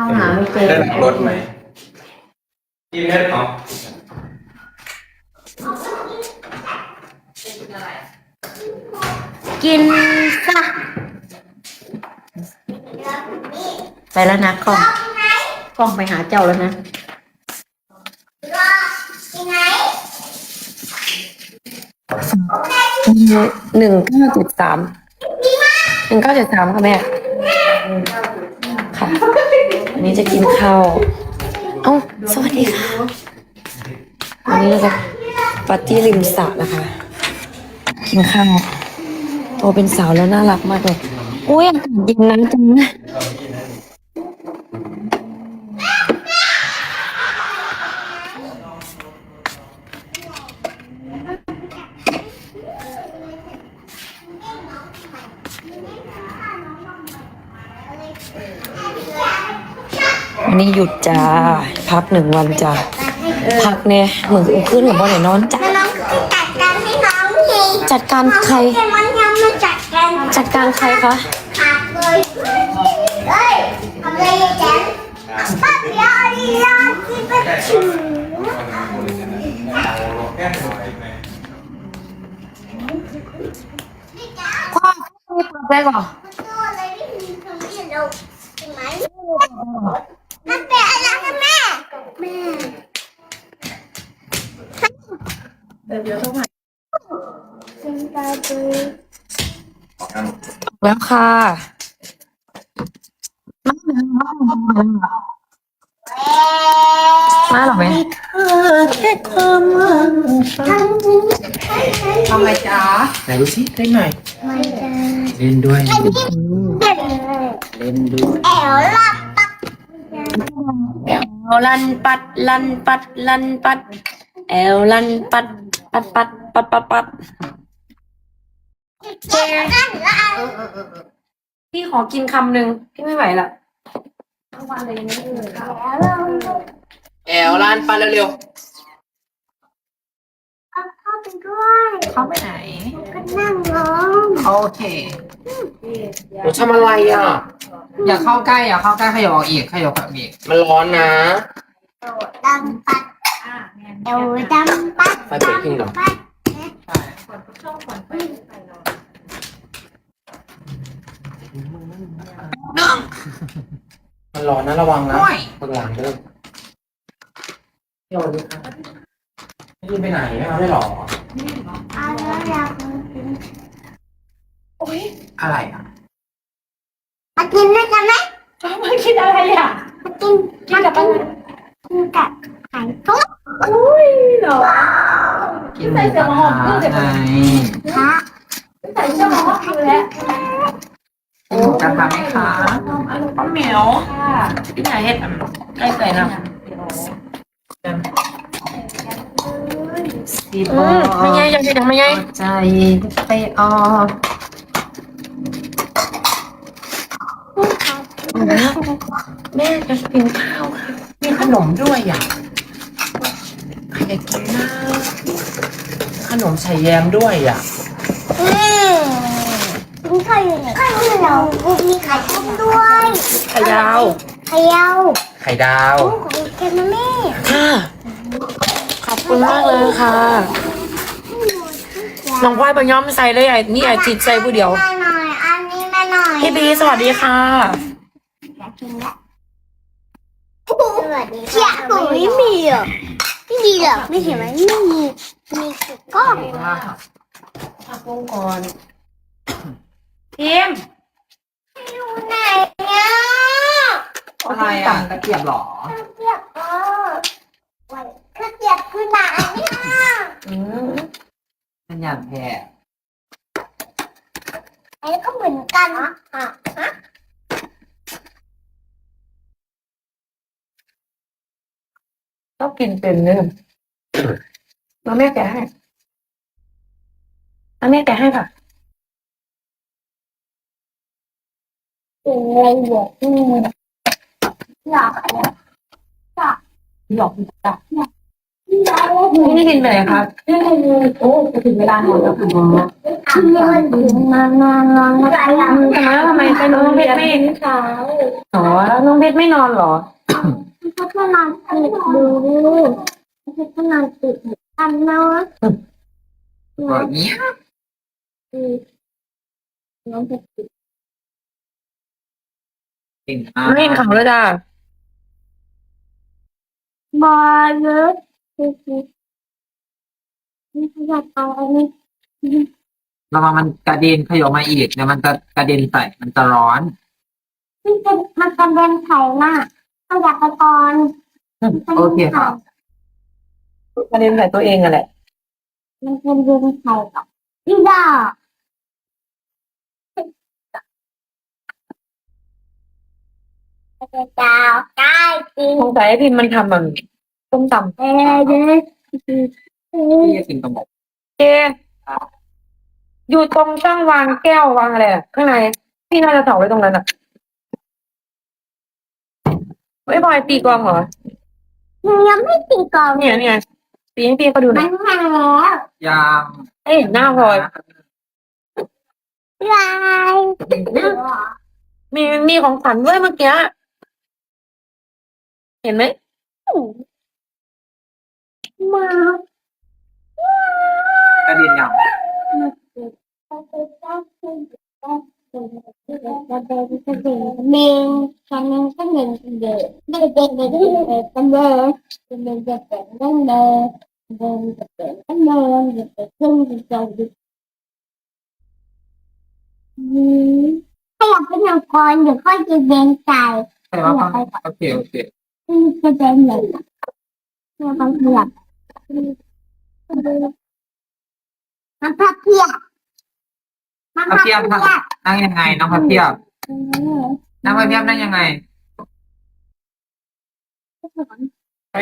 ข้าวหาไม่เจอได้หลังรถไหมกินได้หรอกินซะไปแล้วนะกล้องกล้องไปหาเจ้าแล้วนะหนึ่งเก้าเจ็ดสามหนึ่งเก้าเจ็ดสามค่ะแม่ค่ะ วันนี้จะกินข้าวเอ้าสวัสดีค่ะ วันนี้เราจะปาร์ตี้ริมสระนะคะ กินข้าวโตเป็นสาวแล้วน่ารักมากเลยอุ้ยอากาศเย็นนะจังนะ นนี้หยุดจ้า พักหนึ่งวันจ้าพักเนี่ยเหมือนขึ้นหรือบ่ไหนนอนจ้าน้องจะจัดการให้น้องทีจัดการใครแต่มันยังไม่จัดการจัดการใครคะขาดเลยเฮ้ยทำอะไรอะแจ๊คปั๊บยาดีลาที่เป็นถึงพ่อไม่เปิดไปก่อน ตัวอะไรไม่มีคนที่เราใช่ไหมมันเป็นอะไรกันแม่แม่เป็นตาดู แล้วค่ะมาเหรอมาเหรอแม่แค่ความหวังทั้งทำไมจ๊ะไหนดูสิเล่นหน่อยมันจะเล่นด้วยเด็ดเล่นด้วยแอลลับปักเอาลันปัดลันปัดลันปัดแอลลันปัดปัดปัดปัดปัดปัด แกนั่นละพี่ขอกินคำหนึ่งพี่ไม่ไหวละแอลลานปันเร็วเอาเข้าไปด้วยเขาไปไหน ก็นั่งร้องโอเค ๆหนูทำอะไรอะ อย่าเข้าใกล้ อย่าเข้าใกล้ขยับออกอีกขยับออกอีกมันร้อนนะดำปัดเอวดำปัดไฟเปิดขึ้นเหรอ ปัด มันร้อนนะระวังนะโอ้ยเปิดหลังด้วยพี่โอดีครับไม่ยืนไปไหนไม่เอาได้หรอเอาแล้วอยากกินอะไรอะมากินด้วยกันไหมมาคิดอะไรอะ มากินกินกับกินกับไข่ต้มเหรอกินหมูกระทะไงค่ะกินหมู กระทะไหมคะป้าเหมียวพี่นายเฮ็ดใกล้ใส่น้ำสีบอือมไม่ไงยังยังไม่ไงใจไปออกแม่จะกินข้าวค่ะมีขนมด้วยอะใครอยากกินนะขนมใส่แยมด้วยอะ อืม กินข้าวอยู่ไหนข้าวอยู่เรามีไข่ต้มด้วยไข่ยาวไข่ยาวไข่ดาวโอ้ของแกนะแม่ค่ะ ขอบคุณมากเลยค่ะน้องควายบะย้อมใส่เลยไอ้นี่ไอ้จิตใส่ผู้เดียวแม่หน่อยอันนี้แม่หน่อยพี่บีสวัสดีค่ะอยากกินละสวัสดีค่ะไม่มีอะไม่มีหรอกไม่เห็นไหมไม่มีมีแต่กล้องพักลงก่อน ทีมอยู่ไหนเนี่ยอะไรอะตะเกียบเหรอเกียบเออวันข้าวเกียบคือไหนเนี่ยอืมมันอยากแพ้อันนี้ก็เหมือนกันอะฮะต้องกินเป็นเลยมาแม่แกะให้มาแม่แกะให้ค่ะ เป็น อะไรเนี่ยอืมอยากอะไรหลอกจับพี่นี่ดินไปไหนคะโอ้ถึงเวลานอนแล้วค่ะทำมันถึงมานอนนอนแล้วทำไมทำไมไปน้องเพชรไม่เช้าอ๋อแล้วน้องเพชรไม่นอนเหรอเขาก็นอนติดดูเขาก็นอนติดกันเนาะแบบนี้น้องจะติด กินข้าวไม่เห็นเขาแล้วจ้าบอลเลยนี่เขาอยากเอาอันนี้ระวังมันกระเด็นขยออกมาอีกเดี๋ยวมันจะกระเด็นใส่มันจะร้อนที่เป็นมันเป็นเดินไข่น่ะเขาอยากไปก่อนโอเคค่ะประเด็นใส่ตัวเองอะแหละมันเป็นเดินไข่กับพี่ดาจะ ดาวใกล้จริงสงสัยไอพิมพ์มันทำแบบต้มตำเอ้ยเด้อพี่จะกินกระบอกเจอยู่ตรงช่องวางแก้ววางอะไรอะข้างในพี่น่าจะเสาไว้ตรงนั้นอะไม่บอยตีกลองเหรอยังไม่ตีกองเนี่ยเนี่ยตีให้พี่เขาดูหมัน่อยแห้งแล้วยางเอ้ยหน้าพลอย ลายมีมีของขวัญด้วยเมื่อกี้ เห็นไหมมากระเด็นอย่างเมงฉันนึงก็หนึ่งเด็กเด็กเด็กเด็กเด็กเด็กกันเลยเด็กเด็กเด็กเด็กกันเลยเด็กเด็กเด็กกันเลยเด็กเด็กขึ้นเด็กเด็กเด็กถ้าอยากเป็นนักกรเดี๋ยวค่อยจะเบนใจใช่ว่าโอเคโอเคจะเบนเลยเก็จะเหนี่ยบางทีแบมันพับเพียบมันพับเพียบนั่งยังไง น้องพับเพียบนั่งพับเพียบนั่งยังไง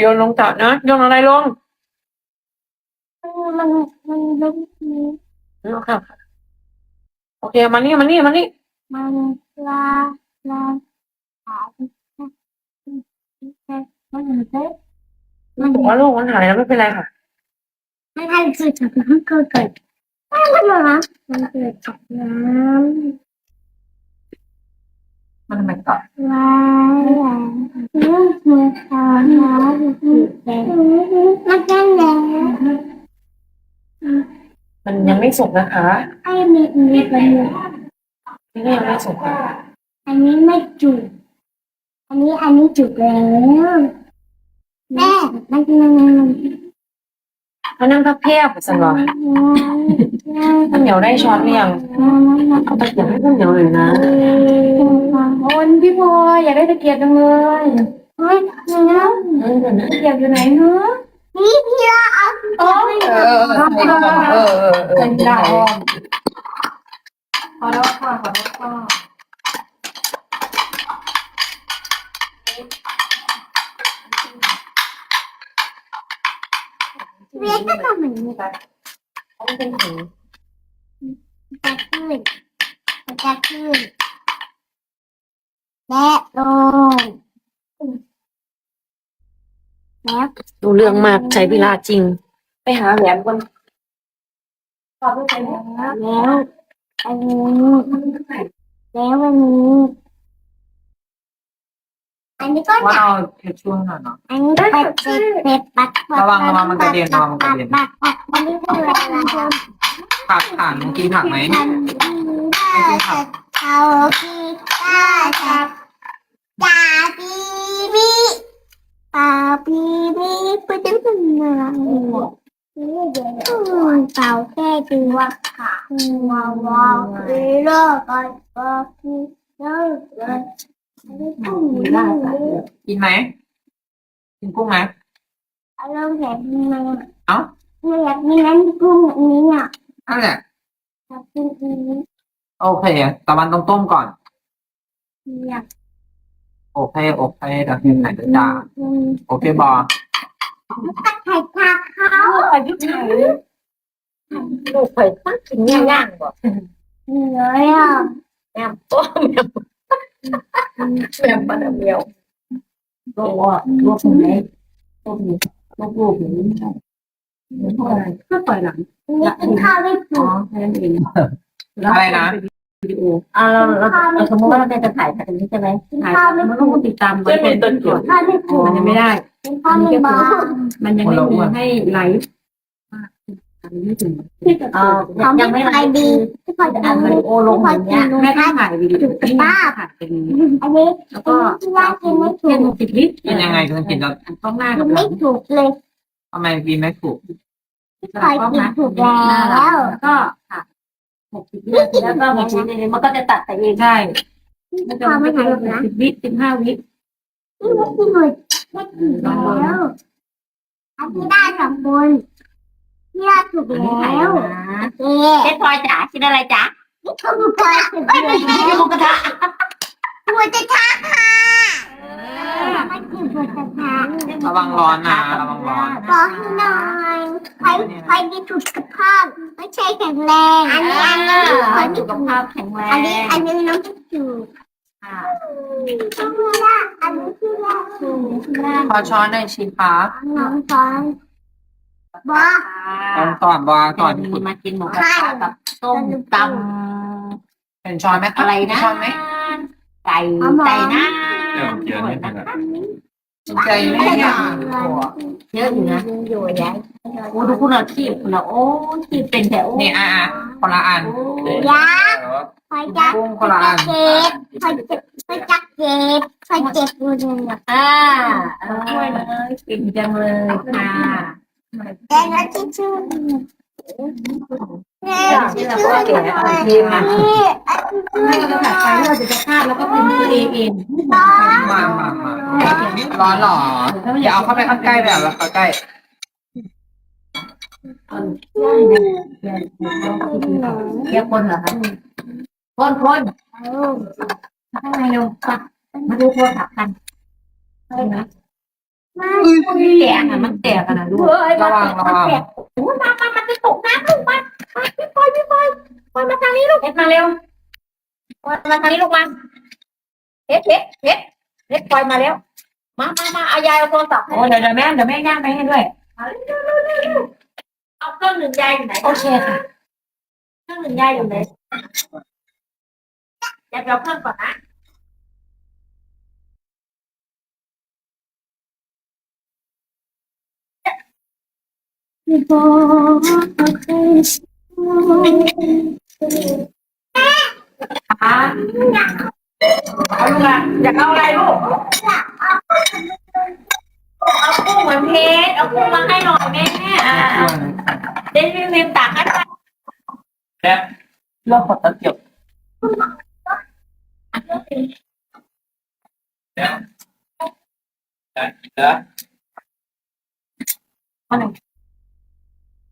โยนลงจับนะโยนอะไรลงมันมันลุกนี้เอาค่ะโอเคมานี่มานี่มานี่มันลาลาขา มันมันเต้มันบอกว่าโลกมันหายแล้วไม่เป็นไรค่ะมันให้เกิดจากน้ำเกิดเกิดไม่มันหรอมันเกิดจากน้มันทำไมกัดำลายเรื่องมือขาน้ำผิดแดงมันแดงแดงมันยังไม่สุกนะคะไอ้มีมีเป็นนี่ก็ยังไม่สุกค่ะอันนี้ไม่จุกอันนี้อันนี้จุกแล้ว แม่มันมันมันเขานั่งพับเพียบสันวะข้าวเหนียวได้ช้อนหรือยังเอาตะเกียบให้ข้าวเหนียวเลยนะโอนพี่พลอยอยากได้ตะเกียบจังเลยเฮ้ยเนื้อเออเดี๋ยวนะตะเกียบอยู่ไหนเนาะนี่พี่ละเอาเออเออเออเออเออเออได้พอแล้วค่ะพอแล้วค่ะ เวียนก็ทำเหมือนนี้ต้องเป็นหูจะขึ้นจะขึ้นและลงแล้วดูเรื่องมากใช้เวลาจริง ไปหาแหวนบนแล้วอันนี้แล้วอันนี้ อันนี้ก็ว่าจะเอาแค่ช่วงหน่อยเนาะ อันนี้เป็ดเป็ดเป็ดปัดปัดระวังระวังมันกระเด็นระวังมันกระเด็น ปัดปัดอันนี้คืออะไรนะผักผ่านเมื่อกี้ผักไหม ฉันได้จะเอาพี่ได้จะจ่าบีบีปาบีบีไปดึงมันอะไรเป่าแค่ตัวขาว้าวว้าวเลิกกันก็คือเลิกกัน กินไหมกินกุ้งไหมเอาลงแถบนี้มาเอ้าไม่อยากมีนั้นกุ้งอันนี้อะนั่นแหละอยากกินอันนี้โอเคแต่วันต้องต้มก่อน อยากโอเคโอเคเดี๋ยวเห็นไหนเดี๋ยวจ้าโอเคบอไข่ทาเขาอายุไขลูกไข่ตั้งกินย่างย่างบ่เหนื่อยอะแมวโอ้แมว แมวปลาเมียวโลกว่าโลกไหนโลกนี้รูปๆอย่างนี้ไม่ใช่เพราะอะไรก็ปล่อยหลังนี่กินข้าวไม่อ๋ถูอกแค่นั้นเองอะไรนะ วิดีโออ่าเราเราเราสมมติว่าเราจะถ่ายแบบนี้ใช่ไหมกินถ่ายข้าวไม่มันถูต้อกงติดตามไว้เป็นต้นก่อนข้าวไม่ถูกมันยังไม่ได้กินข้าวไม่บางมันยังไม่มีให้ไลฟ์ อันนี้ไม่ถึงเออยังไม่ใครถ่ายดีดีที่คอยจะอัเอานเงิวินดีโอลงอย่างเงี้ยแม่ต้องถ่ายวิดีโอนี่ถ่ายเป็นอันนี้แล้วอัก็นนี้ที่ว่ากินไม่ถูเส้นกสิบลิตรกินยังไงถึงกินแล้วกล้องหน้ากิกับนหลัไม่งถูกเลยทำไมกินไม่ถูกที่คอยกินถูกแล้วแล้วก็ค่ะหกสิบลิตรแล้วก็มาชี้นี่มันก็จะตัดไปเองใช่ที่มันจะข้าวไม่ไม่ถึถูงกนะสิบวิสิบห้าวิที่ไม่กินหน่อยไม่ถูกแล้วอันนี้ได้สองคน ที่ได้ถูกอันนี้ถ่ายแล้วนะเอ๊ะเจ๊พลอยจ๋าคิดอะไรจ๋านี่คือคอยถูกแล้วหมูกระทะหัวจะทักค่ะไม่กินหัวจะทักระวังร้อนนะระวังร้อนบอกให้หน่อยใครใครดีถูกสุขภาพไม่ใช่แข็งแรง อันนี้อันนี้ใครไม่สุถูขกภาพแข็งแรอันนี้งอันนี้น้องไม่ถูกค่ะต้องรู้ว่าอันนี้ที่แรกถูกขอช้อนหน่อยชิคะน้องสอน บอกตอนก่อนวางก่อนมีมากินหมูกระทะกับต้มตเป็นช้อนไหมำอะไรนะช้อนไหมไก่ไก่นะเดี๋ยวเดี๋ยวนี่เป็นอะไรใจไม่อยากเยอะอยู่นะอยู่ใหญ่โอ้ดูคุณเราคีบคุณเราโอ้คีบเป็นแถวนี่อะอะคนละอันยาคอยจะกุ้งคนละอันเก็บคอยจะคอยจะเก็บคอยเก็บอยู่เนี่ยอ่าเอาถ้วยเลยกินจังเลยค่ะ แต่ละที่ชื่อเนี่ยที่ชื่ออะไรนี่อันที่ไม่เราจะตัดไปเราจะจะพลาดแล้วก็เป็นตัวเองเองมามามาร้อนหรออย่าเอาเข้าไปข้างใกล้แบบแล้วเข้าใกล้เรียกคนเหรอคะคนคนข้างในเร็วมามาดูโทรศัพท์กันใช่ไหม มาแตกอะมันแตกอะนะลูกระวังระวังโอ้มามามันจะตกน้ำลูกมามาพี่ปอยพี่ปอยปอยมาทางนี้ลูกเอ็ดมาเร็วปอยมาทางนี้ลูกมาเอ็ดเอ็ดเอ็ดเอ็ดปอยมาเร็วมามามาเอายายเอาโทรศัพท์โอ้เดี๋ยวเดี๋ยวแม่เดี๋ยวแม่ย่างไปให้ด้วยเอาเร็วเร็วเร็วเร็วเอาเครื่องหนึ่งยายอยู่ไหนโอเคค่ะเครื่องหนึ่งยายอยู่ไหนยายไปเอาเครื่องก่อนนะ ขาเอาลูกอะอยากเอาอะไรลูก เอากุ้งเหมือนเพชรเอากุ้งมาให้หน่อยแม่อ่าเดนวิววิวตัก